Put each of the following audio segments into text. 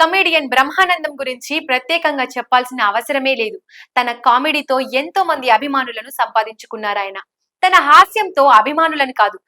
Comedian Brahmanandam గురించి ప్రత్యేకంగా చెప్పాల్సిన అవసరమే లేదు. తన కామెడీతో ఎంతో మంది అభిమానులను సంపాదించుకున్నారాయన తన హాస్యంతో అభిమానులను కాదు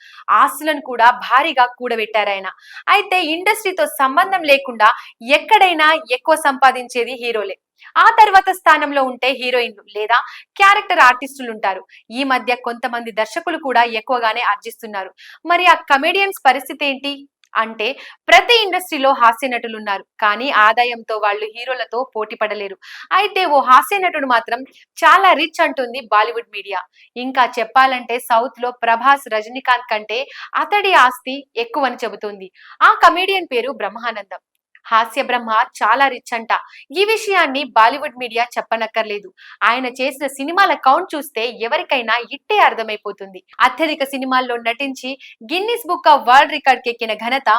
ఆస్తులను కూడా భారీగా కూడబెట్టారాయన అయితే ఇండస్ట్రీతో సంబంధం లేకుండా ఎక్కడైనా ఎక్కువ సంపాదించేది హీరోలే. ఆ తర్వాత స్థానంలో ఉంటే హీరోయిన్లు లేదా క్యారెక్టర్ ఆర్టిస్టులు ఉంటారు ఈ మధ్య కొంతమంది దర్శకులు కూడా ఎక్కువగానే ఆర్జిస్తున్నారు. మరి ఆ కమెడియన్స్ పరిస్థితి ఏంటి? అంటే ప్రతి ఇండస్ట్రీలో హాస్య నటులు ఉన్నారు కానీ ఆదాయంతో వాళ్ళు హీరోలతో పోటీ పడలేరు. అయితే ఓ హాస్య నటుడు మాత్రం చాలా రిచ్ అంటుంది బాలీవుడ్ మీడియా. ఇంకా చెప్పాలంటే సౌత్లో ప్రభాస్ రజనీకాంత్ కంటే అతడి ఆస్తి ఎక్కువని చెబుతుంది. ఆ కమేడియన్ పేరు బ్రహ్మానందం. హాస్య బ్రహ్మ చాలా రిచ్ అంట. ఈ విషయాన్ని బాలీవుడ్ మీడియా చెప్పనక్కర్లేదు. ఆయన చేసిన సినిమాల కౌంట్ చూస్తే ఎవరికైనా ఇట్టే అర్థమైపోతుంది. అత్యధిక సినిమాల్లో నటించి Guinness book of world record కెక్కిన ఘనత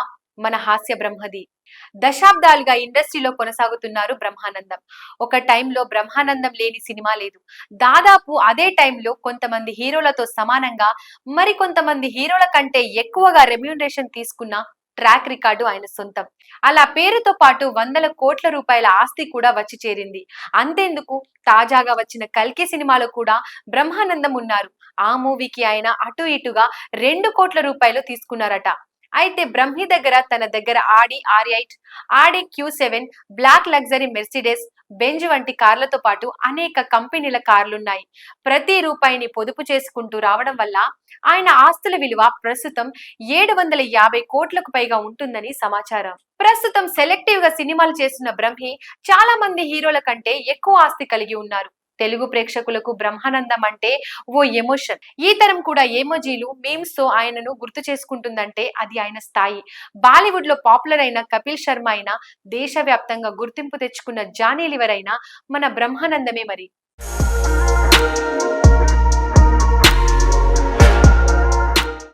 మన హాస్య బ్రహ్మది. దశాబ్దాలుగా ఇండస్ట్రీలో కొనసాగుతున్నారు బ్రహ్మానందం. ఒక టైంలో బ్రహ్మానందం లేని సినిమా లేదు. దాదాపు అదే టైంలో కొంతమంది హీరోలతో సమానంగా మరి కొంతమంది హీరోల కంటే ఎక్కువగా రెమ్యూనరేషన్ తీసుకున్న ట్రాక్ రికార్డు ఆయన సొంతం. అలా పేరుతో పాటు వందల కోట్ల రూపాయల ఆస్తి కూడా వచ్చి చేరింది. అంతేందుకు? తాజాగా వచ్చిన కల్కి సినిమాలో కూడా బ్రహ్మానందం ఉన్నారు. ఆ మూవీకి ఆయన అటు ఇటుగా రెండు కోట్ల రూపాయలు తీసుకున్నారట. అయితే బ్రహ్మి దగ్గర తన దగ్గర Audi R eight Audi Q seven black luxury Mercedes Benz వంటి కార్లతో పాటు అనేక కంపెనీల కార్లున్నాయి. ప్రతి రూపాయిని పొదుపు చేసుకుంటూ రావడం వల్ల ఆయన ఆస్తుల విలువ ప్రస్తుతం ఏడు వందల యాభై కోట్లకు పైగా ఉంటుందని సమాచారం. ప్రస్తుతం సెలెక్టివ్గా సినిమాలు చేస్తున్న బ్రహ్మి చాలా మంది హీరోల కంటే ఎక్కువ ఆస్తి కలిగి ఉన్నారు. తెలుగు ప్రేక్షకులకు బ్రహ్మానందం అంటే ఓ ఎమోషన్. ఈ తరం కూడా ఎమోజీలు మీమ్స్తో ఆయనను గుర్తు చేసుకుంటుందంటే అది ఆయన స్థాయి. బాలీవుడ్లో పాపులర్ అయిన కపిల్ శర్మ అయినా దేశవ్యాప్తంగా గుర్తింపు తెచ్చుకున్న జానీ లివర్ అయినా మన బ్రహ్మానందమే మరి.